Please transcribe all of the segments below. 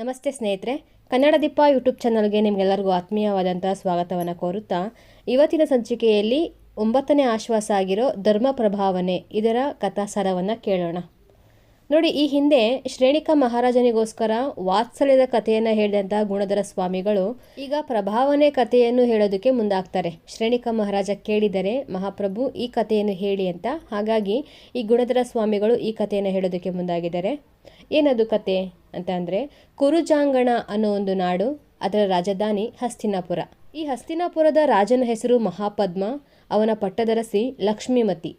ನಮಸ್ತೆ ಸ್ನೇಹಿತರೆ, ಕನ್ನಡ ದೀಪ ಯೂಟ್ಯೂಬ್ ಚಾನಲ್ಗೆ ನಿಮಗೆಲ್ಲರಿಗೂ ಆತ್ಮೀಯವಾದಂಥ ಸ್ವಾಗತವನ್ನು ಕೋರುತ್ತಾ, ಇವತ್ತಿನ ಸಂಚಿಕೆಯಲ್ಲಿ ಒಂಬತ್ತನೇ ಆಶ್ವಾಸ ಆಗಿರೋ ಧರ್ಮ ಪ್ರಭಾವನೆ ಇದರ ಕಥಾಸಾರವನ್ನು ಕೇಳೋಣ. ನೋಡಿ, ಈ ಹಿಂದೆ ಶ್ರೇಣಿಕಾ ಮಹಾರಾಜನಿಗೋಸ್ಕರ ವಾತ್ಸಲ್ಯದ ಕಥೆಯನ್ನು ಹೇಳಿದಂಥ ಗುಣಧರ ಸ್ವಾಮಿಗಳು ಈಗ ಪ್ರಭಾವನೆ ಕಥೆಯನ್ನು ಹೇಳೋದಕ್ಕೆ ಮುಂದಾಗ್ತಾರೆ. ಶ್ರೇಣಿಕಾ ಮಹಾರಾಜ ಕೇಳಿದರೆ, ಮಹಾಪ್ರಭು, ಈ ಕಥೆಯನ್ನು ಹೇಳಿ ಅಂತ. ಹಾಗಾಗಿ ಈ ಗುಣಧರ ಸ್ವಾಮಿಗಳು ಈ ಕಥೆಯನ್ನು ಹೇಳೋದಕ್ಕೆ ಮುಂದಾಗಿದ್ದಾರೆ. ಏನದು ಕತೆ ಅಂತ ಅಂದರೆ ಕುರುಜಾಂಗಣ ಅನ್ನೋ ಒಂದು ನಾಡು, ಅದರ ರಾಜಧಾನಿ ಹಸ್ತಿನಾಪುರ. ಈ ಹಸ್ತಿನಾಪುರದ ರಾಜನ ಹೆಸರು ಮಹಾಪದ್ಮ, ಅವನ ಪಟ್ಟದರಸಿ ಲಕ್ಷ್ಮೀಮತಿ.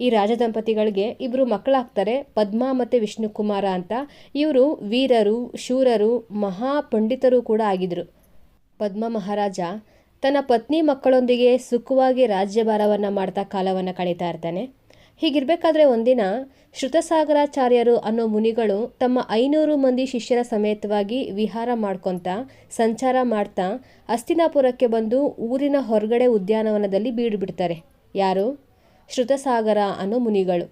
ಈ ರಾಜದಂಪತಿಗಳಿಗೆ ಇಬ್ಬರು ಮಕ್ಕಳಾಗ್ತಾರೆ ಪದ್ಮ ಮತ್ತು ವಿಷ್ಣುಕುಮಾರ ಅಂತ. ಇವರು ವೀರರು, ಶೂರರು, ಮಹಾಪಂಡಿತರು ಕೂಡ ಆಗಿದ್ರು. ಪದ್ಮ ಮಹಾರಾಜ ತನ್ನ ಪತ್ನಿ ಮಕ್ಕಳೊಂದಿಗೆ ಸುಖವಾಗಿ ರಾಜ್ಯಭಾರವನ್ನು ಮಾಡ್ತಾ ಕಾಲವನ್ನು ಕಳೀತಾ ಇರ್ತಾನೆ. ಹೀಗಿರಬೇಕಾದ್ರೆ ಒಂದಿನ ಶ್ರುತಸಾಗರಾಚಾರ್ಯರು ಅನ್ನೋ ಮುನಿಗಳು ತಮ್ಮ ಐನೂರು ಮಂದಿ ಶಿಷ್ಯರ ಸಮೇತವಾಗಿ ವಿಹಾರ ಮಾಡ್ಕೊತ, ಸಂಚಾರ ಮಾಡ್ತಾ ಅಸ್ತಿನಾಪುರಕ್ಕೆ ಬಂದು ಊರಿನ ಹೊರಗಡೆ ಉದ್ಯಾನವನದಲ್ಲಿ ಬೀಡು ಬಿಡ್ತಾರೆ ಯಾರು? ಶ್ರುತಸಾಗರ ಅನ್ನೋ ಮುನಿಗಳು.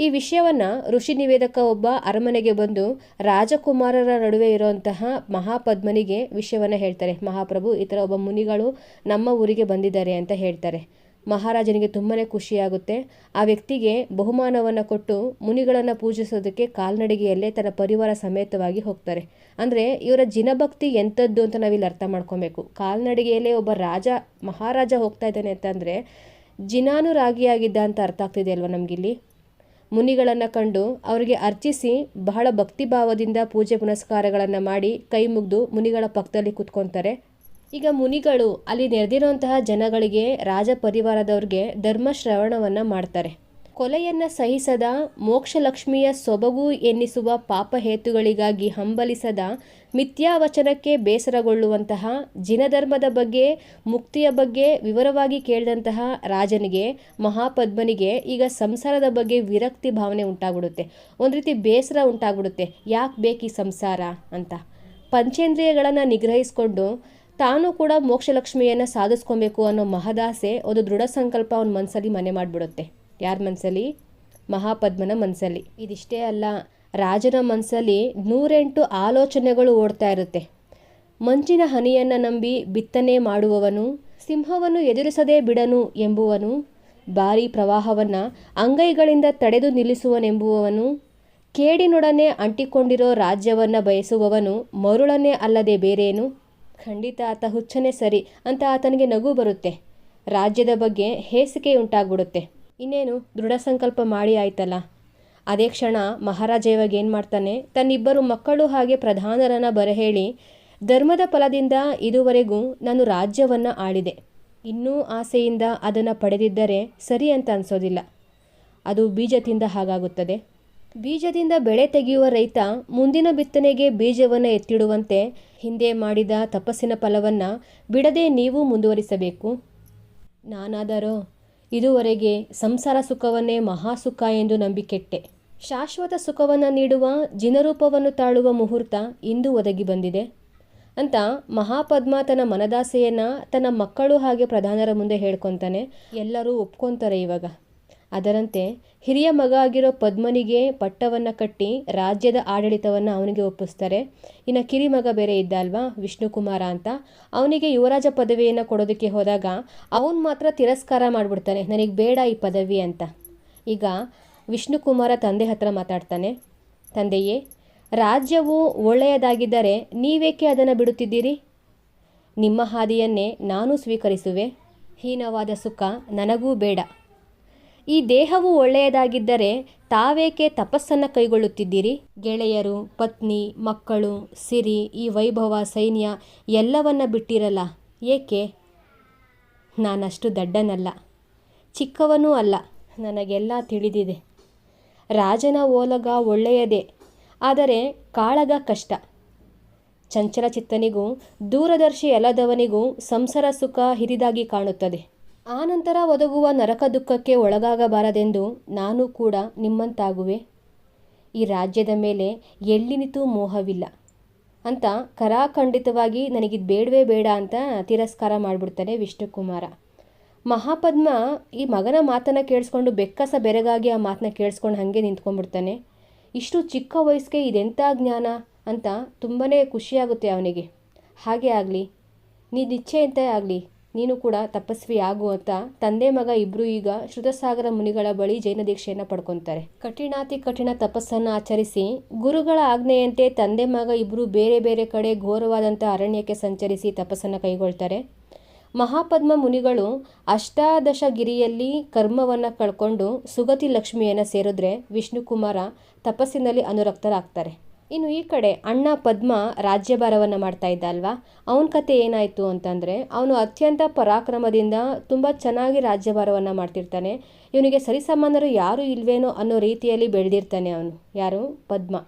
ಈ ವಿಷಯವನ್ನು ಋಷಿ ನಿವೇದಕ ಒಬ್ಬ ಅರಮನೆಗೆ ಬಂದು ರಾಜಕುಮಾರರ ನಡುವೆ ಇರುವಂತಹ ಮಹಾಪದ್ಮನಿಗೆ ವಿಷಯವನ್ನು ಹೇಳ್ತಾರೆ. ಮಹಾಪ್ರಭು, ಈ ಒಬ್ಬ ಮುನಿಗಳು ನಮ್ಮ ಊರಿಗೆ ಬಂದಿದ್ದಾರೆ ಅಂತ ಹೇಳ್ತಾರೆ. ಮಹಾರಾಜನಿಗೆ ತುಂಬಾ ಖುಷಿಯಾಗುತ್ತೆ. ಆ ವ್ಯಕ್ತಿಗೆ ಬಹುಮಾನವನ್ನು ಕೊಟ್ಟು ಮುನಿಗಳನ್ನು ಪೂಜಿಸೋದಕ್ಕೆ ಕಾಲ್ನಡಿಗೆಯಲ್ಲೇ ತನ್ನ ಪರಿವಾರ ಸಮೇತವಾಗಿ ಹೋಗ್ತಾರೆ. ಅಂದರೆ ಇವರ ಜಿನಭಕ್ತಿ ಎಂಥದ್ದು ಅಂತ ನಾವಿಲ್ಲಿ ಅರ್ಥ ಮಾಡ್ಕೊಬೇಕು. ಕಾಲ್ನಡಿಗೆಯಲ್ಲೇ ಒಬ್ಬ ರಾಜ, ಮಹಾರಾಜ ಹೋಗ್ತಾ ಇದ್ದಾನೆ ಅಂತಂದರೆ ಜಿನಾನುರಾಗಿಯಾಗಿದ್ದ ಅಂತ ಅರ್ಥ ಆಗ್ತಿದೆ ಅಲ್ವಾ ನಮಗಿಲ್ಲಿ? ಮುನಿಗಳನ್ನು ಕಂಡು ಅವರಿಗೆ ಅರ್ಚಿಸಿ ಬಹಳ ಭಕ್ತಿಭಾವದಿಂದ ಪೂಜೆ ಪುನಸ್ಕಾರಗಳನ್ನು ಮಾಡಿ ಕೈ ಮುಗಿದು ಮುನಿಗಳ ಪಕ್ಕದಲ್ಲಿ ಕೂತ್ಕೊತಾರೆ. ಈಗ ಮುನಿಗಳು ಅಲ್ಲಿ ನೆರೆದಿರುವಂತಹ ಜನಗಳಿಗೆ ರಾಜ ಪರಿವಾರದವ್ರಿಗೆ ಧರ್ಮ ಶ್ರವಣವನ್ನು ಮಾಡ್ತಾರೆ. ಕೊಲೆಯನ್ನು ಸಹಿಸದ ಮೋಕ್ಷಲಕ್ಷ್ಮಿಯ ಸೊಬಗು ಎನ್ನಿಸುವ ಪಾಪಹೇತುಗಳಿಗಾಗಿ ಹಂಬಲಿಸದ ಮಿಥ್ಯಾವಚನಕ್ಕೆ ಬೇಸರಗೊಳ್ಳುವಂತಹ ಜಿನಧರ್ಮದ ಬಗ್ಗೆ, ಮುಕ್ತಿಯ ಬಗ್ಗೆ ವಿವರವಾಗಿ ಕೇಳಿದಂತಹ ರಾಜನಿಗೆ, ಮಹಾಪದ್ಮನಿಗೆ ಈಗ ಸಂಸಾರದ ಬಗ್ಗೆ ವಿರಕ್ತಿ ಭಾವನೆ ಉಂಟಾಗ್ಬಿಡುತ್ತೆ. ಒಂದು ರೀತಿ ಬೇಸರ ಉಂಟಾಗ್ಬಿಡುತ್ತೆ. ಯಾಕೆ ಬೇಕು ಈ ಸಂಸಾರ ಅಂತ. ಪಂಚೇಂದ್ರಿಯಗಳನ್ನು ನಿಗ್ರಹಿಸ್ಕೊಂಡು ತಾನು ಕೂಡ ಮೋಕ್ಷಲಕ್ಷ್ಮಿಯನ್ನು ಸಾಧಿಸ್ಕೊಬೇಕು ಅನ್ನೋ ಮಹದಾಸೆ ಒಂದು ದೃಢ ಸಂಕಲ್ಪ ಅವನ ಮನಸ್ಸಲ್ಲಿ ಮನೆ ಮಾಡಿಬಿಡುತ್ತೆ. ಯಾರ ಮನಸ್ಸಲ್ಲಿ ಮಹಾಪದ್ಮನ ಮನಸ್ಸಲ್ಲಿ ಇದಿಷ್ಟೇ ಅಲ್ಲ, ರಾಜನ ಮನಸ್ಸಲ್ಲಿ ನೂರೆಂಟು ಆಲೋಚನೆಗಳು ಓಡ್ತಾ ಇರುತ್ತೆ. ಮಂಚಿನ ಹನಿಯನ್ನು ನಂಬಿ ಬಿತ್ತನೆ ಮಾಡುವವನು, ಸಿಂಹವನ್ನು ಎದುರಿಸದೇ ಬಿಡನು ಎಂಬುವನು, ಭಾರೀ ಪ್ರವಾಹವನ್ನು ಅಂಗೈಗಳಿಂದ ತಡೆದು ನಿಲ್ಲಿಸುವನೆಂಬುವವನು, ಕೇಡಿನೊಡನೆ ಅಂಟಿಕೊಂಡಿರೋ ರಾಜ್ಯವನ್ನು ಬಯಸುವವನು ಮರುಳನೇ ಅಲ್ಲದೆ ಬೇರೇನು? ಖಂಡಿತ ಆತ ಹುಚ್ಚನೇ ಸರಿ ಅಂತ ಆತನಿಗೆ ನಗು ಬರುತ್ತೆ. ರಾಜ್ಯದ ಬಗ್ಗೆ ಹೇಸಿಕೆ ಉಂಟಾಗ್ಬಿಡುತ್ತೆ ಇನ್ನೇನು, ದೃಢ ಸಂಕಲ್ಪ ಮಾಡಿ ಆಯ್ತಲ್ಲ. ಅದೇ ಕ್ಷಣ ಮಹಾರಾಜ ಏನು ಮಾಡ್ತಾನೆ, ತನ್ನಿಬ್ಬರು ಮಕ್ಕಳು ಹಾಗೆ ಪ್ರಧಾನರನ್ನು ಬರಹೇಳಿ, ಧರ್ಮದ ಫಲದಿಂದ ಇದುವರೆಗೂ ನಾನು ರಾಜ್ಯವನ್ನು ಆಳಿದೆ. ಇನ್ನೂ ಆಸೆಯಿಂದ ಅದನ್ನು ಪಡೆದಿದ್ದರೆ ಸರಿ ಅಂತ ಅನಿಸೋದಿಲ್ಲ. ಅದು ಬೀಜದಿಂದ ಹಾಗಾಗುತ್ತದೆ. ಬೀಜದಿಂದ ಬೆಳೆ ತೆಗೆಯುವ ರೈತ ಮುಂದಿನ ಬಿತ್ತನೆಗೆ ಬೀಜವನ್ನು ಎತ್ತಿಡುವಂತೆ ಹಿಂದೆ ಮಾಡಿದ ತಪಸ್ಸಿನ ಫಲವನ್ನು ಬಿಡದೆ ನೀವು ಮುಂದುವರಿಸಬೇಕು. ನಾನಾದರೂ, ಇದುವರೆಗೆ ಸಂಸಾರ ಸುಖವನ್ನೇ ಮಹಾಸುಖ ಎಂದು ನಂಬಿಕೆಟ್ಟೆ. ಶಾಶ್ವತ ಸುಖವನ್ನು ನೀಡುವ ಜಿನರೂಪವನ್ನು ತಾಳುವ ಮುಹೂರ್ತ ಇಂದು ಒದಗಿ ಬಂದಿದೆ. ಅಂತ ಮಹಾಪದ್ಮ ತನ್ನ ಮನದಾಸೆಯನ್ನು ತನ್ನ ಮಕ್ಕಳು ಹಾಗೆ ಪ್ರಧಾನರ ಮುಂದೆ ಹೇಳ್ಕೊತಾನೆ, ಎಲ್ಲರೂ ಒಪ್ಕೊತಾರೆ ಇವಾಗ. ಅದರಂತೆ ಹಿರಿಯ ಮಗ ಆಗಿರೋ ಪದ್ಮನಿಗೆ ಪಟ್ಟವನ್ನು ಕಟ್ಟಿ ರಾಜ್ಯದ ಆಡಳಿತವನ್ನು ಅವನಿಗೆ ಒಪ್ಪಿಸ್ತಾರೆ. ಇನ್ನು ಕಿರಿ ಮಗ ಬೇರೆ ಇದ್ದ ಅಲ್ವಾ ವಿಷ್ಣುಕುಮಾರ ಅಂತ. ಅವನಿಗೆ ಯುವರಾಜ ಪದವಿಯನ್ನು ಕೊಡೋದಕ್ಕೆ ಹೋದಾಗ ಅವನು ಮಾತ್ರ ತಿರಸ್ಕಾರ ಮಾಡಿಬಿಡ್ತಾನೆ. ನನಗೆ ಬೇಡ ಈ ಪದವಿ ಅಂತ. ಈಗ ವಿಷ್ಣುಕುಮಾರ ತಂದೆ ಹತ್ರ ಮಾತಾಡ್ತಾನೆ. ತಂದೆಯೇ, ರಾಜ್ಯವು ಒಳ್ಳೆಯದಾಗಿದ್ದರೆ ನೀವೇಕೆ ಅದನ್ನು ಬಿಡುತ್ತಿದ್ದೀರಿ? ನಿಮ್ಮ ಹಾದಿಯನ್ನೇ ನಾನು ಸ್ವೀಕರಿಸುವೆ. ಹೀನವಾದ ಸುಖ ನನಗೂ ಬೇಡ. ಈ ದೇಹವು ಒಳ್ಳೆಯದಾಗಿದ್ದರೆ ತಾವೇಕೆ ತಪಸ್ಸನ್ನು ಕೈಗೊಳ್ಳುತ್ತಿದ್ದೀರಿ? ಗೆಳೆಯರು, ಪತ್ನಿ, ಮಕ್ಕಳು, ಸಿರಿ, ಈ ವೈಭವ, ಸೈನ್ಯ ಎಲ್ಲವನ್ನ ಬಿಟ್ಟಿರಲ್ಲ. ಏಕೆ? ನಾನಷ್ಟು ದಡ್ಡನಲ್ಲ. ಚಿಕ್ಕವನೂ ಅಲ್ಲ. ನನಗೆಲ್ಲ ತಿಳಿದಿದೆ. ರಾಜನ ಓಲಗ ಒಳ್ಳೆಯದೇ. ಆದರೆ ಕಾಳಗ ಕಷ್ಟ. ಚಂಚಲ ಚಿತ್ತನಿಗೂ ದೂರದರ್ಶಿ ಎಲ್ಲದವನಿಗೂ ಸಂಸಾರ ಸುಖ ಹಿರಿದಾಗಿ ಕಾಣುತ್ತದೆ. ಆನಂತರ ಒದಗುವ ನರಕ ದುಃಖಕ್ಕೆ ಒಳಗಾಗಬಾರದೆಂದು ನಾನು ಕೂಡ ನಿಮ್ಮಂತಾಗುವೆ. ಈ ರಾಜ್ಯದ ಮೇಲೆ ಎಲ್ಲಿನಿತೂ ಮೋಹವಿಲ್ಲ. ಅಂತ ಕರಾಖಂಡಿತವಾಗಿ ನನಗಿದು ಬೇಡವೇ ಬೇಡ ಅಂತ ತಿರಸ್ಕಾರ ಮಾಡಿಬಿಡ್ತಾನೆ ವಿಷ್ಣುಕುಮಾರ. ಮಹಾಪದ್ಮ ಈ ಮಗನ ಮಾತನ್ನು ಕೇಳಿಸ್ಕೊಂಡು ಬೆಕ್ಕಸ ಬೆರಗಾಗಿ ಆ ಮಾತನ್ನ ಕೇಳಿಸ್ಕೊಂಡು ಹಾಗೆ ನಿಂತ್ಕೊಂಡ್ಬಿಡ್ತಾನೆ. ಇಷ್ಟು ಚಿಕ್ಕ ವಯಸ್ಸಿಗೆ ಇದೆಂಥ ಜ್ಞಾನ? ಅಂತ ತುಂಬಾ ಖುಷಿಯಾಗುತ್ತೆ ಅವನಿಗೆ. ಹಾಗೆ ಆಗಲಿ ನೀನು ಅಂತ ಆಗಲಿ ನೀನು ಕೂಡ ತಪಸ್ವಿ ಆಗು ಅಂತ ತಂದೆ ಮಗ ಇಬ್ಬರು ಈಗ ಶ್ರುತಸಾಗರ ಮುನಿಗಳ ಬಳಿ ಜೈನ ದೀಕ್ಷೆಯನ್ನು ಪಡ್ಕೊತಾರೆ. ಕಠಿಣಾತಿ ಕಠಿಣ ತಪಸ್ಸನ್ನು ಆಚರಿಸಿ ಗುರುಗಳ ಆಜ್ಞೆಯಂತೆ ತಂದೆ ಮಗ ಇಬ್ಬರು ಬೇರೆ ಬೇರೆ ಕಡೆ ಘೋರವಾದಂಥ ಅರಣ್ಯಕ್ಕೆ ಸಂಚರಿಸಿ ತಪಸ್ಸನ್ನು ಕೈಗೊಳ್ತಾರೆ. ಮಹಾಪದ್ಮ ಮುನಿಗಳು ಅಷ್ಟಾದಶ ಗಿರಿಯಲ್ಲಿ ಕರ್ಮವನ್ನು ಕಳ್ಕೊಂಡು ಸುಗತಿ ಲಕ್ಷ್ಮಿಯನ್ನು ಸೇರಿದ್ರೆ ವಿಷ್ಣುಕುಮಾರ ತಪಸ್ಸಿನಲ್ಲಿ ಅನುರಕ್ತರಾಗ್ತಾರೆ. ಇನ್ನು ಈ ಕಡೆ ಅಣ್ಣ ಪದ್ಮ ರಾಜ್ಯಭಾರವನ್ನು ಮಾಡ್ತಾ ಇದ್ದ ಅಲ್ವಾ? ಅವನ ಕತೆ ಏನಾಯಿತು ಅಂತಂದರೆ, ಅವನು ಅತ್ಯಂತ ಪರಾಕ್ರಮದಿಂದ ತುಂಬ ಚೆನ್ನಾಗಿ ರಾಜ್ಯಭಾರವನ್ನು ಮಾಡ್ತಿರ್ತಾನೆ. ಇವನಿಗೆ ಸರಿಸಮಾನರು ಯಾರು ಇಲ್ವೇನೋ ಅನ್ನೋ ರೀತಿಯಲ್ಲಿ ಬೆಳೆದಿರ್ತಾನೆ ಅವನು. ಯಾರು? ಪದ್ಮ.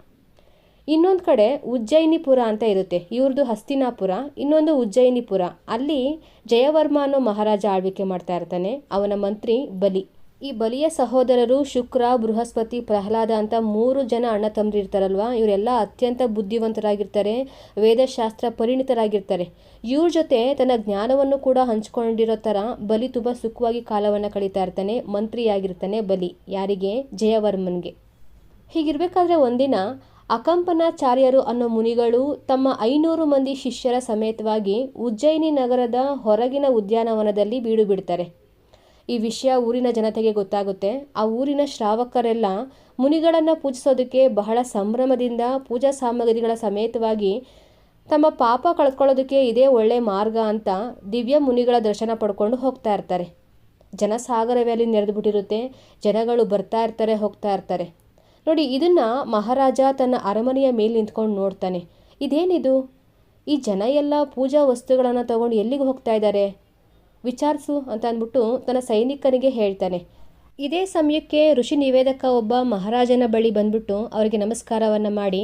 ಇನ್ನೊಂದು ಕಡೆ ಉಜ್ಜಯಿನಿಪುರ ಅಂತ ಇರುತ್ತೆ. ಇವ್ರದ್ದು ಹಸ್ತಿನಾಪುರ, ಇನ್ನೊಂದು ಉಜ್ಜಯಿನಿಪುರ. ಅಲ್ಲಿ ಜಯವರ್ಮ ಅನ್ನೋ ಮಹಾರಾಜ ಆಳ್ವಿಕೆ ಮಾಡ್ತಾ ಇರ್ತಾನೆ, ಅವನ ಮಂತ್ರಿ ಬಲಿ. ಈ ಬಲಿಯ ಸಹೋದರರು ಶುಕ್ರ, ಬೃಹಸ್ಪತಿ, ಪ್ರಹ್ಲಾದ ಅಂತ ಮೂರು ಜನ ಅಣ್ಣ ತಮ್ಮರು ಇರ್ತಾರಲ್ವ ಇವರೆಲ್ಲ ಅತ್ಯಂತ ಬುದ್ಧಿವಂತರಾಗಿರ್ತಾರೆ, ವೇದಶಾಸ್ತ್ರ ಪರಿಣಿತರಾಗಿರ್ತಾರೆ. ಇವ್ರ ಜೊತೆ ತನ್ನ ಜ್ಞಾನವನ್ನು ಕೂಡ ಹಂಚ್ಕೊಂಡಿರೋ ಥರ ಬಲಿ ತುಂಬ ಸುಖವಾಗಿ ಕಾಲವನ್ನು ಕಳೀತಾ ಇರ್ತಾನೆ, ಮಂತ್ರಿಯಾಗಿರ್ತಾನೆ ಬಲಿ, ಯಾರಿಗೆ? ಜಯವರ್ಮನ್ಗೆ. ಹೀಗಿರಬೇಕಾದ್ರೆ ಒಂದಿನ ಅಕಂಪನಾಚಾರ್ಯರು ಅನ್ನೋ ಮುನಿಗಳು ತಮ್ಮ ಐನೂರು ಮಂದಿ ಶಿಷ್ಯರ ಸಮೇತವಾಗಿ ಉಜ್ಜಯಿನಿ ನಗರದ ಹೊರಗಿನ ಉದ್ಯಾನವನದಲ್ಲಿ ಬೀಡು ಬಿಡ್ತಾರೆ. ಈ ವಿಷಯ ಊರಿನ ಜನತೆಗೆ ಗೊತ್ತಾಗುತ್ತೆ. ಆ ಊರಿನ ಶ್ರಾವಕರೆಲ್ಲ ಮುನಿಗಳನ್ನು ಪೂಜಿಸೋದಕ್ಕೆ ಬಹಳ ಸಂಭ್ರಮದಿಂದ ಪೂಜಾ ಸಾಮಗ್ರಿಗಳ ಸಮೇತವಾಗಿ ತಮ್ಮ ಪಾಪ ಕಳ್ಕೊಳ್ಳೋದಕ್ಕೆ ಇದೇ ಒಳ್ಳೆ ಮಾರ್ಗ ಅಂತ ದಿವ್ಯ ಮುನಿಗಳ ದರ್ಶನ ಪಡ್ಕೊಂಡು ಹೋಗ್ತಾ ಇರ್ತಾರೆ. ಜನಸಾಗರವೇ ಅಲ್ಲಿ ನೆರೆದುಬಿಟ್ಟಿರುತ್ತೆ ಜನಗಳು ಬರ್ತಾ ಇರ್ತಾರೆ, ಹೋಗ್ತಾ ಇರ್ತಾರೆ. ನೋಡಿ, ಇದನ್ನು ಮಹಾರಾಜ ತನ್ನ ಅರಮನೆಯ ಮೇಲೆ ನಿಂತ್ಕೊಂಡು ನೋಡ್ತಾನೆ. ಇದೇನಿದು? ಈ ಜನ ಎಲ್ಲ ಪೂಜಾ ವಸ್ತುಗಳನ್ನು ತಗೊಂಡು ಎಲ್ಲಿಗೆ ಹೋಗ್ತಾ ಇದ್ದಾರೆ? ವಿಚಾರಿಸು ಅಂತ ಅಂದ್ಬಿಟ್ಟು ತನ್ನ ಸೈನಿಕನಿಗೆ ಹೇಳ್ತಾನೆ. ಇದೇ ಸಮಯಕ್ಕೆ ಋಷಿ ನಿವೇದಕ ಒಬ್ಬ ಮಹಾರಾಜನ ಬಳಿ ಬಂದ್ಬಿಟ್ಟು ಅವರಿಗೆ ನಮಸ್ಕಾರವನ್ನು ಮಾಡಿ,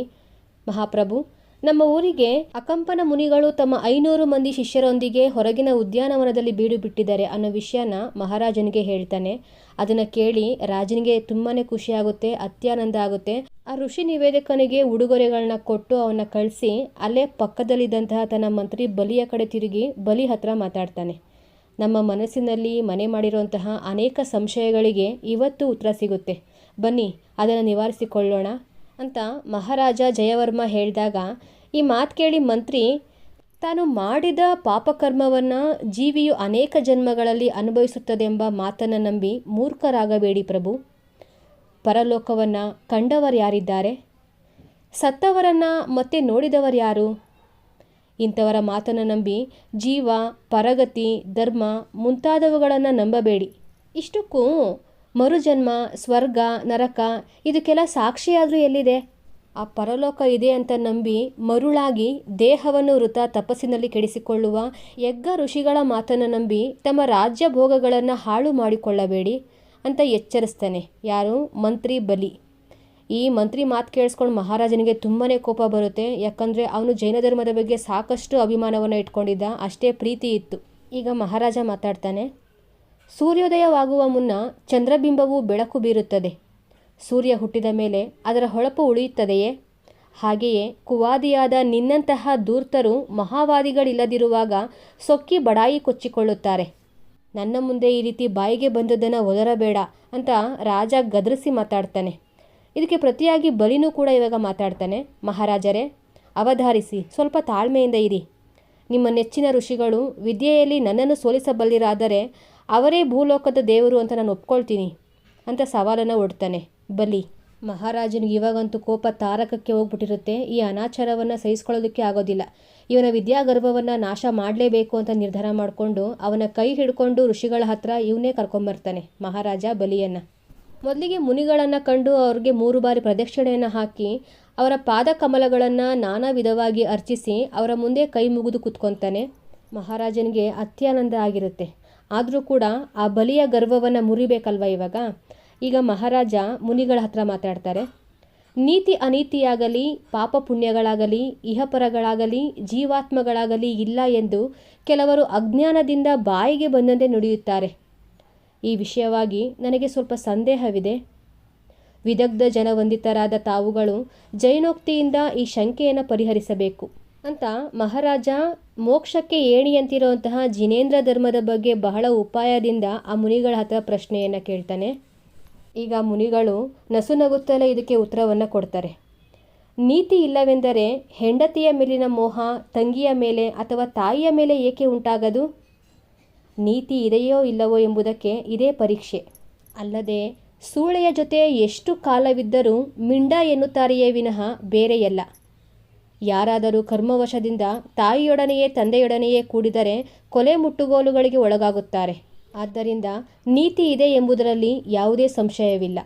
ಮಹಾಪ್ರಭು, ನಮ್ಮ ಊರಿಗೆ ಅಕಂಪನ ಮುನಿಗಳು ತಮ್ಮ ಐನೂರು ಮಂದಿ ಶಿಷ್ಯರೊಂದಿಗೆ ಹೊರಗಿನ ಉದ್ಯಾನವನದಲ್ಲಿ ಬೀಡು ಬಿಟ್ಟಿದ್ದಾರೆ ಅನ್ನೋ ವಿಷಯನ ಮಹಾರಾಜನಿಗೆ ಹೇಳ್ತಾನೆ. ಅದನ್ನು ಕೇಳಿ ರಾಜನಿಗೆ ತುಂಬಾ ಖುಷಿಯಾಗುತ್ತೆ, ಅತ್ಯಾನಂದ ಆಗುತ್ತೆ. ಆ ಋಷಿ ನಿವೇದಕನಿಗೆ ಉಡುಗೊರೆಗಳನ್ನ ಕೊಟ್ಟು ಅವನ್ನ ಕಳಿಸಿ, ಅಲ್ಲೇ ಪಕ್ಕದಲ್ಲಿದ್ದಂತಹ ತನ್ನ ಮಂತ್ರಿ ಬಲಿಯ ಕಡೆ ತಿರುಗಿ ಬಲಿ ಹತ್ರ ಮಾತಾಡ್ತಾನೆ. ನಮ್ಮ ಮನಸ್ಸಿನಲ್ಲಿ ಮನೆ ಮಾಡಿರುವಂತಹ ಅನೇಕ ಸಂಶಯಗಳಿಗೆ ಇವತ್ತು ಉತ್ತರ ಸಿಗುತ್ತೆ. ಬನ್ನಿ, ಅದನ್ನು ನಿವಾರಿಸಿಕೊಳ್ಳೋಣ ಅಂತ ಮಹಾರಾಜ ಜಯವರ್ಮ ಹೇಳಿದಾಗ, ಈ ಮಾತು ಕೇಳಿ ಮಂತ್ರಿ, ತಾನು ಮಾಡಿದ ಪಾಪಕರ್ಮವನ್ನು ಜೀವಿಯು ಅನೇಕ ಜನ್ಮಗಳಲ್ಲಿ ಅನುಭವಿಸುತ್ತದೆಂಬ ಮಾತನ್ನು ನಂಬಿ ಮೂರ್ಖರಾಗಬೇಡಿ ಪ್ರಭು. ಪರಲೋಕವನ್ನು ಕಂಡವರು ಯಾರಿದ್ದಾರೆ ಸತ್ತವರನ್ನು ಮತ್ತೆ ನೋಡಿದವರು ಯಾರು ಇಂಥವರ ಮಾತನ್ನು ನಂಬಿ ಜೀವ, ಪರಗತಿ, ಧರ್ಮ ಮುಂತಾದವುಗಳನ್ನು ನಂಬಬೇಡಿ. ಇಷ್ಟಕ್ಕೂ ಮರುಜನ್ಮ, ಸ್ವರ್ಗ, ನರಕ ಇದಕ್ಕೆಲ್ಲ ಸಾಕ್ಷಿಯಾದರೂ ಎಲ್ಲಿದೆ? ಆ ಪರಲೋಕ ಇದೆ ಅಂತ ನಂಬಿ ಮರುಳಾಗಿ ದೇಹವನ್ನು ವೃತ ತಪಸ್ಸಿನಲ್ಲಿ ಕೆಡಿಸಿಕೊಳ್ಳುವ ಯಜ್ಞ ಋಷಿಗಳ ಮಾತನ್ನು ನಂಬಿ ತಮ್ಮ ರಾಜ್ಯ ಭೋಗಗಳನ್ನು ಹಾಳು ಮಾಡಿಕೊಳ್ಳಬೇಡಿ ಅಂತ ಎಚ್ಚರಿಸ್ತಾನೆ. ಯಾರು? ಮಂತ್ರಿ ಬಲಿ. ಈ ಮಂತ್ರಿ ಮಾತು ಕೇಳಿಸ್ಕೊಂಡು ಮಹಾರಾಜನಿಗೆ ತುಂಬಾ ಕೋಪ ಬರುತ್ತೆ. ಯಾಕಂದರೆ ಅವನು ಜೈನ ಧರ್ಮದ ಬಗ್ಗೆ ಸಾಕಷ್ಟು ಅಭಿಮಾನವನ್ನು ಇಟ್ಕೊಂಡಿದ್ದ. ಅಷ್ಟೇ ಪ್ರೀತಿ ಇತ್ತು. ಈಗ ಮಹಾರಾಜ ಮಾತಾಡ್ತಾನೆ, ಸೂರ್ಯೋದಯವಾಗುವ ಮುನ್ನ ಚಂದ್ರಬಿಂಬವು ಬೆಳಕು ಬೀರುತ್ತದೆ. ಸೂರ್ಯ ಹುಟ್ಟಿದ ಮೇಲೆ ಅದರ ಹೊಳಪು ಉಳಿಯುತ್ತದೆಯೇ? ಹಾಗೆಯೇ ಕುವಾದಿಯಾದ ನಿನ್ನಂತಹ ಧೂರ್ತರು ಮಹಾವಾದಿಗಳಿಲ್ಲದಿರುವಾಗ ಸೊಕ್ಕಿ ಬಡಾಯಿ ಕೊಚ್ಚಿಕೊಳ್ಳುತ್ತಾರೆ. ನನ್ನ ಮುಂದೆ ಈ ರೀತಿ ಬಾಯಿಗೆ ಬಂದದ್ದನ್ನು ಒದರಬೇಡ ಅಂತ ರಾಜ ಗದರಿಸಿ ಮಾತಾಡ್ತಾನೆ. ಇದಕ್ಕೆ ಪ್ರತಿಯಾಗಿ ಬಲಿನೂ ಕೂಡ ಇವಾಗ ಮಾತಾಡ್ತಾನೆ. ಮಹಾರಾಜರೇ, ಅವಧಾರಿಸಿ, ಸ್ವಲ್ಪ ತಾಳ್ಮೆಯಿಂದ ಇರಿ. ನಿಮ್ಮ ನೆಚ್ಚಿನ ಋಷಿಗಳು ವಿದ್ಯೆಯಲ್ಲಿ ನನ್ನನ್ನು ಸೋಲಿಸಬಲ್ಲಿರಾದರೆ ಅವರೇ ಭೂಲೋಕದ ದೇವರು ಅಂತ ನಾನು ಒಪ್ಕೊಳ್ತೀನಿ ಅಂತ ಸವಾಲನ್ನು ಒಡ್ತಾನೆ. ಬಲಿ. ಮಹಾರಾಜನಿಗೆ ಇವಾಗಂತೂ ಕೋಪ ತಾರಕಕ್ಕೆ ಹೋಗ್ಬಿಟ್ಟಿರುತ್ತೆ. ಈ ಅನಾಚಾರವನ್ನು ಸಹಿಸ್ಕೊಳ್ಳೋದಕ್ಕೆ ಆಗೋದಿಲ್ಲ. ಇವನ ವಿದ್ಯಾಗರ್ಭವನ್ನು ನಾಶ ಮಾಡಲೇಬೇಕು ಅಂತ ನಿರ್ಧಾರ ಮಾಡಿಕೊಂಡು ಅವನ ಕೈ ಹಿಡ್ಕೊಂಡು ಋಷಿಗಳ ಹತ್ರ ಇವನೇ ಕರ್ಕೊಂಬರ್ತಾನೆ ಮಹಾರಾಜ ಬಲಿಯನ್ನು. ಮೊದಲಿಗೆ ಮುನಿಗಳನ್ನು ಕಂಡು ಅವ್ರಿಗೆ ಮೂರು ಬಾರಿ ಪ್ರದಕ್ಷಿಣೆಯನ್ನು ಹಾಕಿ ಅವರ ಪಾದ ಕಮಲಗಳನ್ನು ನಾನಾ ವಿಧವಾಗಿ ಅರ್ಚಿಸಿ ಅವರ ಮುಂದೆ ಕೈ ಮುಗಿದು ಕುತ್ಕೊತಾನೆ. ಮಹಾರಾಜನಿಗೆ ಅತ್ಯಾನಂದ ಆಗಿರುತ್ತೆ. ಆದರೂ ಕೂಡ ಆ ಬಲಿಯ ಗರ್ವವನ್ನು ಮುರಿಬೇಕಲ್ವ ಇವಾಗ? ಈಗ ಮಹಾರಾಜ ಮುನಿಗಳ ಹತ್ರ ಮಾತಾಡ್ತಾರೆ. ನೀತಿ ಅನೀತಿಯಾಗಲಿ, ಪಾಪ ಪುಣ್ಯಗಳಾಗಲಿ, ಇಹಪರಗಳಾಗಲಿ, ಜೀವಾತ್ಮಗಳಾಗಲಿ ಇಲ್ಲ ಎಂದು ಕೆಲವರು ಅಜ್ಞಾನದಿಂದ ಬಾಯಿಗೆ ಬಂದಂತೆ ನುಡಿಯುತ್ತಾರೆ. ಈ ವಿಷಯವಾಗಿ ನನಗೆ ಸ್ವಲ್ಪ ಸಂದೇಹವಿದೆ. ವಿದಗ್ಧ ಜನವಂದಿತರಾದ ತಾವುಗಳು ಜೈನೋಕ್ತಿಯಿಂದ ಈ ಶಂಕೆಯನ್ನು ಪರಿಹರಿಸಬೇಕು ಅಂತ ಮಹಾರಾಜ ಮೋಕ್ಷಕ್ಕೆ ಏಣಿಯಂತಿರುವಂತಹ ಜಿನೇಂದ್ರ ಧರ್ಮದ ಬಗ್ಗೆ ಬಹಳ ಉಪಾಯದಿಂದ ಆ ಮುನಿಗಳ ಹತ್ರ ಪ್ರಶ್ನೆಯನ್ನು ಕೇಳ್ತಾನೆ. ಈಗ ಮುನಿಗಳು ನಸುನಗುತ್ತಲೇ ಇದಕ್ಕೆ ಉತ್ತರವನ್ನು ಕೊಡ್ತಾರೆ. ನೀತಿ ಇಲ್ಲವೆಂದರೆ ಹೆಂಡತಿಯ ಮೇಲಿನ ಮೋಹ, ತಂಗಿಯ ಮೇಲೆ ಅಥವಾ ತಾಯಿಯ ಮೇಲೆ ಏಕೆ ಉಂಟಾಗದು? ನೀತಿ ಇದೆಯೋ ಇಲ್ಲವೋ ಎಂಬುದಕ್ಕೆ ಇದೇ ಪರೀಕ್ಷೆ. ಅಲ್ಲದೆ, ಸೂಳೆಯ ಜೊತೆ ಎಷ್ಟು ಕಾಲವಿದ್ದರೂ ಮಿಂಡ ಎನ್ನುತ್ತಾರೆಯೇ ವಿನಃ ಬೇರೆಯಲ್ಲ. ಯಾರಾದರೂ ಕರ್ಮವಶದಿಂದ ತಾಯಿಯೊಡನೆಯೇ ತಂದೆಯೊಡನೆಯೇ ಕೂಡಿದರೆ ಕೊಲೆ ಮುಟ್ಟುಗೋಲುಗಳಿಗೆ ಒಳಗಾಗುತ್ತಾರೆ. ಆದ್ದರಿಂದ ನೀತಿ ಇದೆ ಎಂಬುದರಲ್ಲಿ ಯಾವುದೇ ಸಂಶಯವಿಲ್ಲ.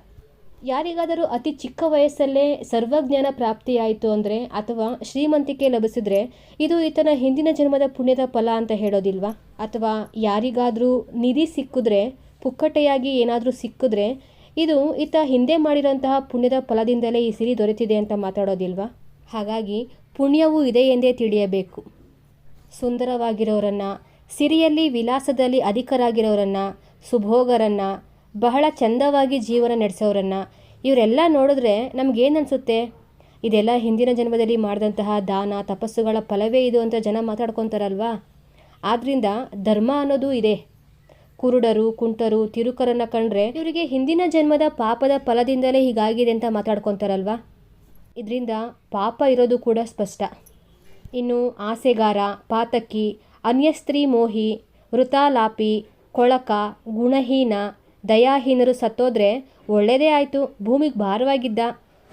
ಯಾರಿಗಾದರೂ ಅತಿ ಚಿಕ್ಕ ವಯಸ್ಸಲ್ಲೇ ಸರ್ವಜ್ಞಾನ ಪ್ರಾಪ್ತಿಯಾಯಿತು ಅಂದರೆ ಅಥವಾ ಶ್ರೀಮಂತಿಕೆ ಲಭಿಸಿದ್ರೆ ಇದು ಈತನ ಹಿಂದಿನ ಜನ್ಮದ ಪುಣ್ಯದ ಫಲ ಅಂತ ಹೇಳೋದಿಲ್ವಾ? ಅಥವಾ ಯಾರಿಗಾದರೂ ನಿಧಿ ಸಿಕ್ಕಿದ್ರೆ, ಪುಕ್ಕಟೆಯಾಗಿ ಏನಾದರೂ ಸಿಕ್ಕಿದ್ರೆ ಇದು ಈತ ಹಿಂದೆ ಮಾಡಿರೋಂತಹ ಪುಣ್ಯದ ಫಲದಿಂದಲೇ ಈ ಸಿರಿ ದೊರೆತಿದೆ ಅಂತ ಮಾತಾಡೋದಿಲ್ವಾ? ಹಾಗಾಗಿ ಪುಣ್ಯವೂ ಇದೆ ಎಂದೇ ತಿಳಿಯಬೇಕು. ಸುಂದರವಾಗಿರೋರನ್ನು, ಸಿರಿಯಲ್ಲಿ ವಿಲಾಸದಲ್ಲಿ ಅಧಿಕರಾಗಿರೋರನ್ನು, ಸುಭೋಗರನ್ನು ಬಹಳ ಚಂದವಾಗಿ ಜೀವನ ನಡೆಸೋರನ್ನು. ಇವರೆಲ್ಲ ನೋಡಿದ್ರೆ ನಮಗೇನು ಅನಿಸುತ್ತೆ? ಇದೆಲ್ಲ ಹಿಂದಿನ ಜನ್ಮದಲ್ಲಿ ಮಾಡಿದಂತಹ ದಾನ, ತಪಸ್ಸುಗಳ ಫಲವೇ ಇದು ಅಂತ ಜನ ಮಾತಾಡ್ಕೊತಾರಲ್ವಾ? ಆದ್ದರಿಂದ ಧರ್ಮ ಅನ್ನೋದು ಇದೆ. ಕುರುಡರು, ಕುಂಟರು, ತಿರುಕರನ್ನು ಕಂಡ್ರೆ ಇವರಿಗೆ ಹಿಂದಿನ ಜನ್ಮದ ಪಾಪದ ಫಲದಿಂದಲೇ ಹೀಗಾಗಿದೆ ಅಂತ ಮಾತಾಡ್ಕೊತಾರಲ್ವಾ? ಇದರಿಂದ ಪಾಪ ಇರೋದು ಕೂಡ ಸ್ಪಷ್ಟ. ಇನ್ನು ಆಸೆಗಾರ, ಪಾತಕಿ, ಅನ್ಯಸ್ತ್ರೀ ಮೋಹಿ ವೃತಾಲಾಪಿ ಕೊಳಕ, ಗುಣಹೀನ ದಯಾಹೀನರು ಸತ್ತೋದ್ರೆ ಒಳ್ಳೆಯದೇ ಆಯಿತು, ಭೂಮಿಗೆ ಭಾರವಾಗಿದ್ದ.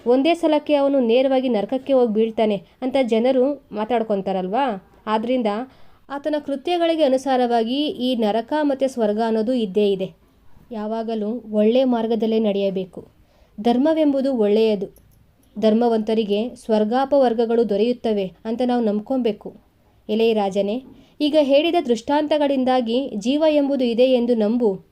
ಒಂದೇ ಸಲಕ್ಕೆ ಅವನು ನೇರವಾಗಿ ನರಕಕ್ಕೆ ಹೋಗಿ ಬೀಳ್ತಾನೆ ಅಂತ ಜನರು ಮಾತಾಡ್ಕೊತಾರಲ್ವಾ? ಆದ್ದರಿಂದ ಆತನ ಕೃತ್ಯಗಳಿಗೆ ಅನುಸಾರವಾಗಿ ಈ ನರಕ ಮತ್ತು ಸ್ವರ್ಗ ಅನ್ನೋದು ಇದ್ದೇ ಇದೆ. ಯಾವಾಗಲೂ ಒಳ್ಳೆಯ ಮಾರ್ಗದಲ್ಲೇ ನಡೆಯಬೇಕು. ಧರ್ಮವೆಂಬುದು ಒಳ್ಳೆಯದು. ಧರ್ಮವಂತರಿಗೆ ಸ್ವರ್ಗಾಪವರ್ಗಗಳು ದೊರೆಯುತ್ತವೆ ಅಂತ ನಾವು ನಂಬ್ಕೊಬೇಕು. ಎಲೆಯ ರಾಜನೇ, ಈಗ ಹೇಳಿದ ದೃಷ್ಟಾಂತಗಳಿಂದಾಗಿ ಜೀವ ಎಂಬುದು ಇದೆ ಎಂದು ನಂಬು.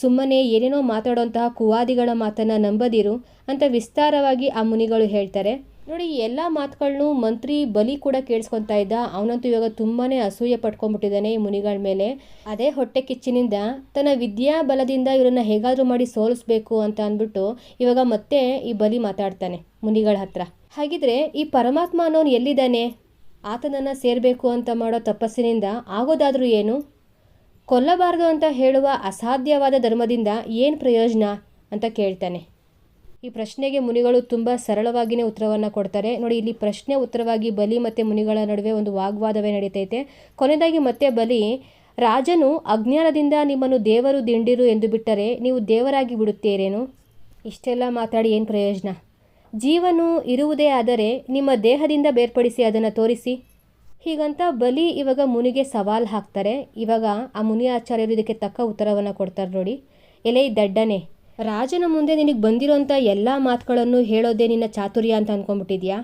ಸುಮ್ಮನೆ ಏನೇನೋ ಮಾತಾಡೋಂತಹ ಕುವಾದಿಗಳ ಮಾತನ್ನು ನಂಬದಿರು ಅಂತ ವಿಸ್ತಾರವಾಗಿ ಆ ಮುನಿಗಳು ಹೇಳ್ತಾರೆ. ನೋಡಿ ಎಲ್ಲ ಮಾತುಗಳನ್ನು ಮಂತ್ರಿ ಬಲಿ ಕೂಡ ಕೇಳಿಸ್ಕೊತಾ ಇದ್ದ. ಅವನಂತೂ ಇವಾಗ ತುಂಬಾ ಅಸೂಯೆ ಪಟ್ಕೊಂಡ್ಬಿಟ್ಟಿದ್ದಾನೆ ಈ ಮುನಿಗಳ ಮೇಲೆ. ಅದೇ ಹೊಟ್ಟೆ ಕಿಚ್ಚಿನಿಂದ ತನ್ನ ವಿದ್ಯಾ ಬಲದಿಂದ ಇವರನ್ನ ಹೇಗಾದರೂ ಮಾಡಿ ಸೋಲಿಸ್ಬೇಕು ಅಂತ ಅಂದ್ಬಿಟ್ಟು ಇವಾಗ ಮತ್ತೆ ಈ ಬಲಿ ಮಾತಾಡ್ತಾನೆ ಮುನಿಗಳ ಹತ್ರ. ಹಾಗಿದ್ರೆ ಈ ಪರಮಾತ್ಮ ಅನ್ನೋನು ಎಲ್ಲಿದ್ದಾನೆ? ಆತನನ್ನು ಸೇರಬೇಕು ಅಂತ ಮಾಡೋ ತಪಸ್ಸಿನಿಂದ ಆಗೋದಾದರೂ ಏನು? ಕೊಲ್ಲಬಾರದು ಅಂತ ಹೇಳುವ ಅಸಾಧ್ಯವಾದ ಧರ್ಮದಿಂದ ಏನು ಪ್ರಯೋಜನ ಅಂತ ಕೇಳ್ತಾನೆ. ಈ ಪ್ರಶ್ನೆಗೆ ಮುನಿಗಳು ತುಂಬ ಸರಳವಾಗಿಯೇ ಉತ್ತರವನ್ನು ಕೊಡ್ತಾರೆ. ನೋಡಿ, ಇಲ್ಲಿ ಪ್ರಶ್ನೆ ಉತ್ತರವಾಗಿ ಬಲಿ ಮತ್ತು ಮುನಿಗಳ ನಡುವೆ ಒಂದು ವಾಗ್ವಾದವೇ ನಡೀತೈತೆ. ಕೊನೆಯದಾಗಿ ಮತ್ತೆ ಬಲಿ, ರಾಜನು ಅಜ್ಞಾನದಿಂದ ನಿಮ್ಮನ್ನು ದೇವರು ದಿಂಡಿರು ಎಂದು ಬಿಟ್ಟರೆ ನೀವು ದೇವರಾಗಿ ಬಿಡುತ್ತೀರೇನು? ಇಷ್ಟೆಲ್ಲ ಮಾತಾಡಿ ಏನು ಪ್ರಯೋಜನ? ಜೀವನು ಇರುವುದೇ ಆದರೆ ನಿಮ್ಮ ದೇಹದಿಂದ ಬೇರ್ಪಡಿಸಿ ಅದನ್ನು ತೋರಿಸಿ. ಹೀಗಂತ ಬಲಿ ಇವಾಗ ಮುನಿಗೆ ಸವಾಲು ಹಾಕ್ತಾರೆ. ಇವಾಗ ಆ ಮುನಿ ಆಚಾರ್ಯರು ಇದಕ್ಕೆ ತಕ್ಕ ಉತ್ತರವನ್ನು ಕೊಡ್ತಾರೆ ನೋಡಿ. ಎಲೆ ದಡ್ಡನೆ, ರಾಜನ ಮುಂದೆ ನಿನಗೆ ಬಂದಿರೋಂಥ ಎಲ್ಲ ಮಾತುಗಳನ್ನು ಹೇಳೋದೇ ನಿನ್ನ ಚಾತುರ್ಯ ಅಂತ ಅಂದ್ಕೊಂಡ್ಬಿಟ್ಟಿದ್ಯಾ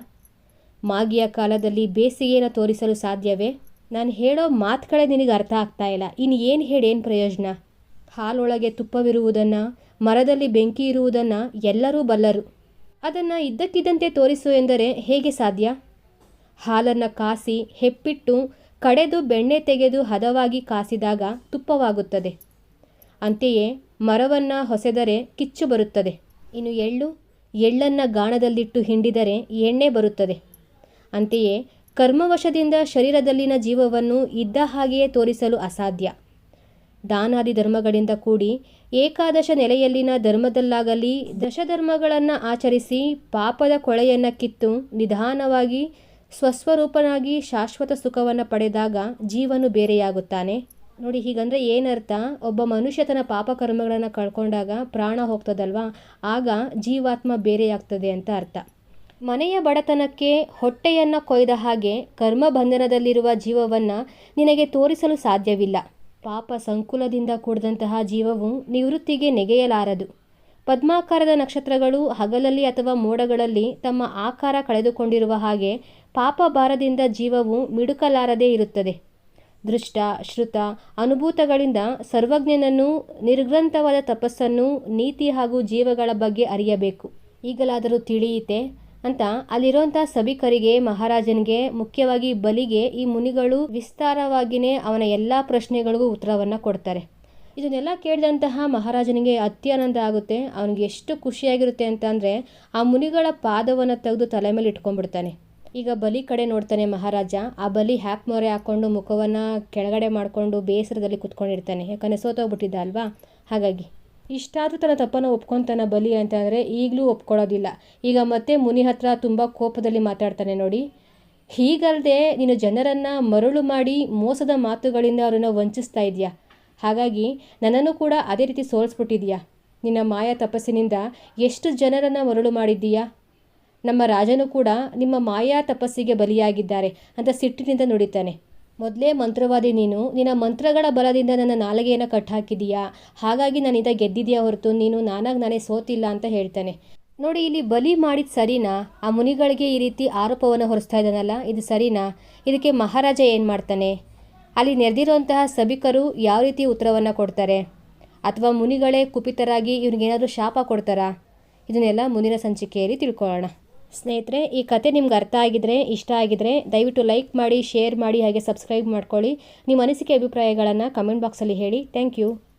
ಮಾಗಿಯ ಕಾಲದಲ್ಲಿ ಬೇಸಿಗೆಯನ್ನು ತೋರಿಸಲು ಸಾಧ್ಯವೇ? ನಾನು ಹೇಳೋ ಮಾತುಗಳೇ ನಿನಗೆ ಅರ್ಥ ಆಗ್ತಾ ಇಲ್ಲ. ಇನ್ನು ಏನು ಹೇಳಿ ಏನು ಪ್ರಯೋಜನ? ಹಾಲೊಳಗೆ ತುಪ್ಪವಿರುವುದನ್ನು, ಮರದಲ್ಲಿ ಬೆಂಕಿ ಇರುವುದನ್ನು ಎಲ್ಲರೂ ಬಲ್ಲರು. ಅದನ್ನು ಇದ್ದಕ್ಕಿದ್ದಂತೆ ತೋರಿಸು ಎಂದರೆ ಹೇಗೆ ಸಾಧ್ಯ? ಹಾಲನ್ನು ಕಾಸಿ ಹೆಪ್ಪಿಟ್ಟು ಕಡೆದು ಬೆಣ್ಣೆ ತೆಗೆದು ಹದವಾಗಿ ಕಾಸಿದಾಗ ತುಪ್ಪವಾಗುತ್ತದೆ. ಅಂತೆಯೇ ಮರವನ್ನು ಹೊಸೆದರೆ ಕಿಚ್ಚು ಬರುತ್ತದೆ. ಇನ್ನು ಎಳ್ಳು, ಎಳ್ಳನ್ನು ಗಾಣದಲ್ಲಿಟ್ಟು ಹಿಂಡಿದರೆ ಎಣ್ಣೆ ಬರುತ್ತದೆ. ಅಂತೆಯೇ ಕರ್ಮವಶದಿಂದ ಶರೀರದಲ್ಲಿನ ಜೀವವನ್ನು ಇದ್ದ ಹಾಗೆಯೇ ತೋರಿಸಲು ಅಸಾಧ್ಯ. ದಾನಾದಿ ಧರ್ಮಗಳಿಂದ ಕೂಡಿ ಏಕಾದಶ ನೆಲೆಯಲ್ಲಿನ ಧರ್ಮದಲ್ಲಾಗಲಿ ದಶಧರ್ಮಗಳನ್ನು ಆಚರಿಸಿ ಪಾಪದ ಕೊಳೆಯನ್ನು ಕಿತ್ತು ನಿಧಾನವಾಗಿ ಸ್ವಸ್ವರೂಪನಾಗಿ ಶಾಶ್ವತ ಸುಖವನ್ನು ಪಡೆದಾಗ ಜೀವನು ಬೇರೆಯಾಗುತ್ತಾನೆ. ನೋಡಿ, ಹೀಗಂದರೆ ಏನರ್ಥ? ಒಬ್ಬ ಮನುಷ್ಯ ತನ್ನ ಪಾಪಕರ್ಮಗಳನ್ನು ಕಳ್ಕೊಂಡಾಗ ಪ್ರಾಣ ಹೋಗ್ತದಲ್ವಾ? ಆಗ ಜೀವಾತ್ಮ ಬೇರೆಯಾಗ್ತದೆ ಅಂತ ಅರ್ಥ. ಮನೆಯ ಬಡತನಕ್ಕೆ ಹೊಟ್ಟೆಯನ್ನು ಕೊಯ್ದ ಹಾಗೆ ಕರ್ಮ ಬಂಧನದಲ್ಲಿರುವ ಜೀವವನ್ನು ನಿನಗೆ ತೋರಿಸಲು ಸಾಧ್ಯವಿಲ್ಲ. ಪಾಪ ಸಂಕುಲದಿಂದ ಕೂಡಿದಂತಹ ಜೀವವು ನಿವೃತ್ತಿಗೆ ನೆಗೆಯಲಾರದು. ಪದ್ಮಾಕಾರದ ನಕ್ಷತ್ರಗಳು ಹಗಲಲ್ಲಿ ಅಥವಾ ಮೋಡಗಳಲ್ಲಿ ತಮ್ಮ ಆಕಾರ ಕಳೆದುಕೊಂಡಿರುವ ಹಾಗೆ ಪಾಪ ಭಾರದಿಂದ ಜೀವವು ಮಿಡುಕಲಾರದೇ ಇರುತ್ತದೆ. ದೃಷ್ಟ, ಶ್ರುತ, ಅನುಭೂತಗಳಿಂದ ಸರ್ವಜ್ಞನನ್ನು, ನಿರ್ಗ್ರಂಥವಾದ ತಪಸ್ಸನ್ನು, ನೀತಿ ಹಾಗೂ ಜೀವಗಳ ಬಗ್ಗೆ ಅರಿಯಬೇಕು. ಈಗಲಾದರೂ ತಿಳಿಯಿತೆ ಅಂತ ಅಲ್ಲಿರುವಂಥ ಸಭಿಕರಿಗೆ, ಮಹಾರಾಜನಿಗೆ, ಮುಖ್ಯವಾಗಿ ಬಲಿಗೆ ಈ ಮುನಿಗಳು ವಿಸ್ತಾರವಾಗಿಯೇ ಅವನ ಎಲ್ಲ ಪ್ರಶ್ನೆಗಳಿಗೂ ಉತ್ತರವನ್ನು ಕೊಡ್ತಾರೆ. ಇದನ್ನೆಲ್ಲ ಕೇಳಿದಂತಹ ಮಹಾರಾಜನಿಗೆ ಅತ್ಯಾನಂದ ಆಗುತ್ತೆ. ಅವನಿಗೆ ಎಷ್ಟು ಖುಷಿಯಾಗಿರುತ್ತೆ ಅಂತ ಆ ಮುನಿಗಳ ಪಾದವನ್ನು ತೆಗೆದು ತಲೆ ಮೇಲೆ ಇಟ್ಕೊಂಡ್ಬಿಡ್ತಾನೆ. ಈಗ ಬಲಿ ಕಡೆ ನೋಡ್ತಾನೆ ಮಹಾರಾಜ. ಆ ಬಲಿ ಹ್ಯಾಪ್ ಮೊರೆ ಹಾಕ್ಕೊಂಡು ಮುಖವನ್ನು ಕೆಳಗಡೆ ಮಾಡಿಕೊಂಡು ಬೇಸರದಲ್ಲಿ ಕುತ್ಕೊಂಡಿರ್ತಾನೆ. ಯಾಕಂದರೆ ಸೋತೋಗ್ಬಿಟ್ಟಿದ್ದ ಅಲ್ವಾ? ಹಾಗಾಗಿ. ಇಷ್ಟಾದರೂ ತನ್ನ ತಪ್ಪನ್ನು ಒಪ್ಕೊತಾನ ಬಲಿ ಅಂತಂದರೆ ಈಗಲೂ ಒಪ್ಕೊಳ್ಳೋದಿಲ್ಲ. ಈಗ ಮತ್ತೆ ಮುನಿ ಹತ್ರ ತುಂಬ ಕೋಪದಲ್ಲಿ ಮಾತಾಡ್ತಾನೆ ನೋಡಿ. ಹೀಗಲ್ಲದೆ ನೀನು ಜನರನ್ನು ಮರಳು ಮಾಡಿ ಮೋಸದ ಮಾತುಗಳಿಂದ ಅವರನ್ನು ವಂಚಿಸ್ತಾ ಇದೆಯಾ? ಹಾಗಾಗಿ ನನ್ನನ್ನು ಕೂಡ ಅದೇ ರೀತಿ ಸೋಲಿಸ್ಬಿಟ್ಟಿದ್ಯಾ? ನಿನ್ನ ಮಾಯಾ ತಪಸ್ಸಿನಿಂದ ಎಷ್ಟು ಜನರನ್ನು ಮರಳು ಮಾಡಿದ್ದೀಯಾ? ನಮ್ಮ ರಾಜನು ಕೂಡ ನಿಮ್ಮ ಮಾಯಾ ತಪಸ್ಸಿಗೆ ಬಲಿಯಾಗಿದ್ದಾರೆ ಅಂತ ಸಿಟ್ಟಿನಿಂದ ನುಡಿತಾನೆ. ಮೊದಲೇ ಮಂತ್ರವಾದಿ ನೀನು, ನಿನ್ನ ಮಂತ್ರಗಳ ಬಲದಿಂದ ನನ್ನ ನಾಲಿಗೆಯನ್ನು ಕಟ್ಟಾಕಿದೀಯಾ ಹಾಗಾಗಿ ನಾನಿಂದ ಗೆದ್ದಿದೆಯಾ ಹೊರತು ನೀನು ನಾನಾಗಿ ನಾನೇ ಸೋತಿಲ್ಲ ಅಂತ ಹೇಳ್ತಾನೆ. ನೋಡಿ, ಇಲ್ಲಿ ಬಲಿ ಮಾಡಿದ ಸರಿನಾ? ಆ ಮುನಿಗಳಿಗೆ ಈ ರೀತಿ ಆರೋಪವನ್ನು ಹೊರಿಸ್ತಾ ಇದ್ದಾನಲ್ಲ, ಇದು ಸರಿನಾ? ಇದಕ್ಕೆ ಮಹಾರಾಜ ಏನು ಮಾಡ್ತಾನೆ? ಅಲ್ಲಿ ನೆರೆದಿರುವಂತಹ ಸಭಿಕರು ಯಾವ ರೀತಿ ಉತ್ತರವನ್ನು ಕೊಡ್ತಾರೆ? ಅಥವಾ ಮುನಿಗಳೇ ಕುಪಿತರಾಗಿ ಇವ್ರಿಗೇನಾದರೂ ಶಾಪ ಕೊಡ್ತಾರಾ? ಇದನ್ನೆಲ್ಲ ಮುಂದಿನ ಸಂಚಿಕೆಯಲ್ಲಿ ತಿಳ್ಕೊಳ್ಳೋಣ. ಸ್ನೇಹಿತರೆ, ಈ ಕತೆ ನಿಮ್ಗೆ ಅರ್ಥ ಆಗಿದ್ರೆ, ಇಷ್ಟ ಆಗಿದ್ರೆ ದಯವಿಟ್ಟು ಲೈಕ್ ಮಾಡಿ, ಶೇರ್ ಮಾಡಿ, ಹಾಗೆ ಸಬ್ಸ್ಕ್ರೈಬ್ ಮಾಡ್ಕೊಳ್ಳಿ. ನಿಮ್ಮ ಅನಿಸಿಕೆ, ಅಭಿಪ್ರಾಯಗಳನ್ನು ಕಮೆಂಟ್ ಬಾಕ್ಸಲ್ಲಿ ಹೇಳಿ. Thank you.